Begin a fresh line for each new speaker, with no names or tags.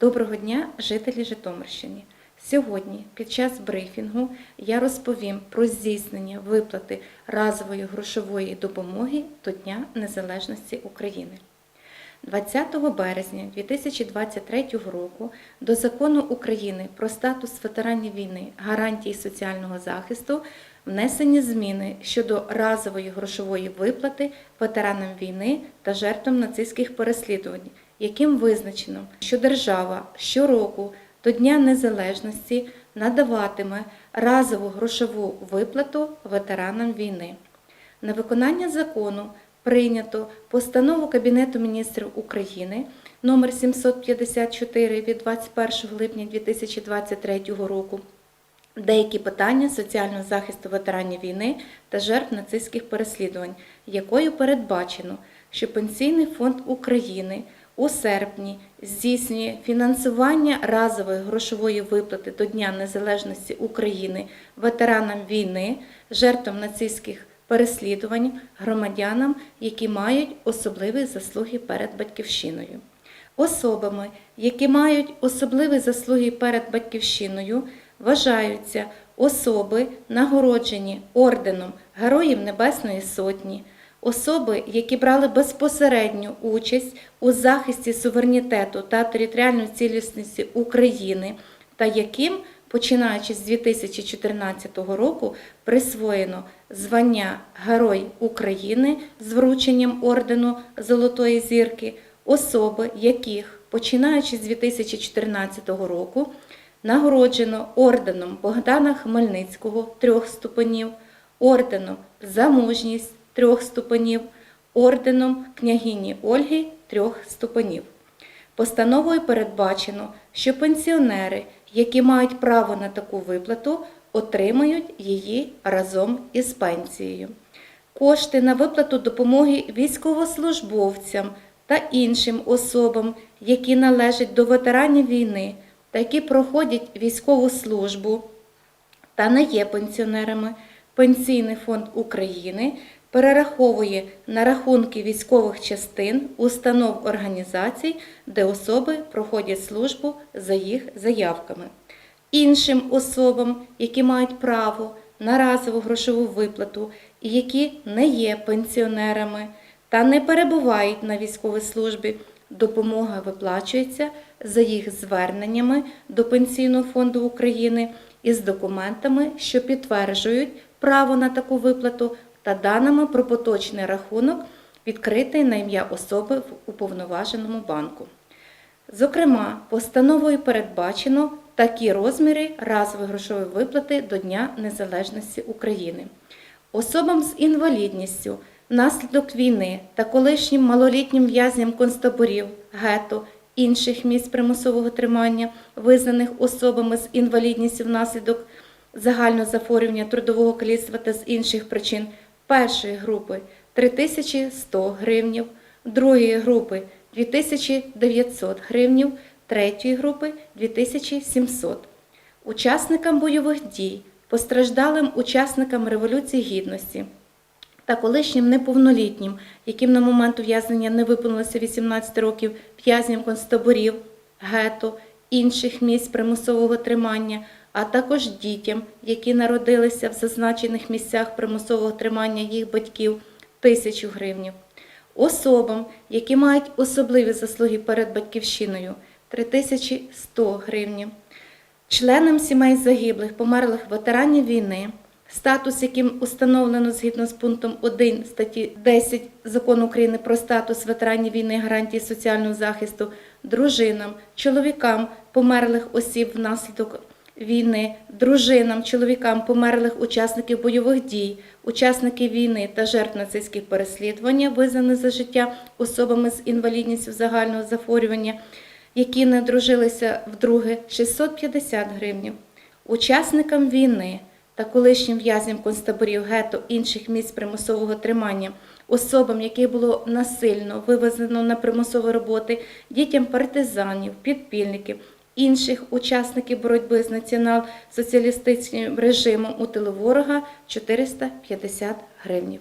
Доброго дня, жителі Житомирщини. Сьогодні, під час брифінгу, я розповім про здійснення виплати разової грошової допомоги до Дня Незалежності України. 20 березня 2023 року до Закону України про статус ветеранів війни, гарантії соціального захисту внесені зміни щодо разової грошової виплати ветеранам війни та жертвам нацистських переслідувань, яким визначено, що держава щороку до Дня Незалежності надаватиме разову грошову виплату ветеранам війни. На виконання закону прийнято постанову Кабінету міністрів України номер 754 від 21 липня 2023 року. Деякі питання соціального захисту ветеранів війни та жертв нацистських переслідувань, якою передбачено, що Пенсійний фонд України у серпні здійснює фінансування разової грошової виплати до Дня Незалежності України ветеранам війни, жертвам нацистських переслідувань, громадянам, які мають особливі заслуги перед батьківщиною. Особами, які мають особливі заслуги перед батьківщиною, вважаються особи, нагороджені орденом Героїв Небесної Сотні, особи, які брали безпосередню участь у захисті суверенітету та територіальної цілісності України, та яким, починаючи з 2014 року, присвоєно звання Герой України з врученням ордену Золотої зірки, особи, яких, починаючи з 2014 року, нагороджено орденом Богдана Хмельницького трьох ступенів, орденом за мужність трьох ступенів, орденом княгині Ольги трьох ступенів. Постановою передбачено, що пенсіонери, які мають право на таку виплату, отримають її разом із пенсією. Кошти на виплату допомоги військовослужбовцям та іншим особам, які належать до ветеранів війни та які проходять військову службу та не є пенсіонерами, Пенсійний фонд України перераховує на рахунки військових частин, установ організацій, де особи проходять службу за їх заявками. Іншим особам, які мають право на разову грошову виплату і які не є пенсіонерами та не перебувають на військовій службі, допомога виплачується за їх зверненнями до Пенсійного фонду України із документами, що підтверджують право на таку виплату та даними про поточний рахунок, відкритий на ім'я особи в уповноваженому банку. Зокрема, постановою передбачено такі розміри разової грошової виплати до Дня Незалежності України. Особам з інвалідністю внаслідок війни та колишнім малолітнім в'язням концтаборів, гетто, інших місць примусового тримання, визнаних особами з інвалідністю внаслідок загального захворювання трудового каліцтва та з інших причин першої групи 3100 гривнів, другої групи 2900 гривнів, третьої групи 2700. Учасникам бойових дій, постраждалим учасникам Революції Гідності та колишнім неповнолітнім, яким на момент ув'язнення не виповнилося 18 років в'язням концтаборів, гетто, інших місць примусового тримання, а також дітям, які народилися в зазначених місцях примусового тримання їх батьків, тисячу гривнів. Особам, які мають особливі заслуги перед батьківщиною 3100 гривнів. Членам сімей загиблих, померлих ветеранів війни, статус яким установлено згідно з пунктом 1 статті 10 Закону України про статус ветеранів війни, гарантії соціального захисту, дружинам, чоловікам померлих осіб внаслідок війни, дружинам, чоловікам померлих учасників бойових дій, учасників війни та жертв нацистських переслідування, визнаних за життя особами з інвалідністю загального захворювання, які не дружилися вдруге 650 гривень. Учасникам війни та колишнім в'язням концтаборів гетто інших місць примусового тримання, особам, яких було насильно вивезено на примусові роботи, дітям партизанів, підпільників, інших учасників боротьби з націонал-соціалістичним режимом у тилу ворога 450 гривнів.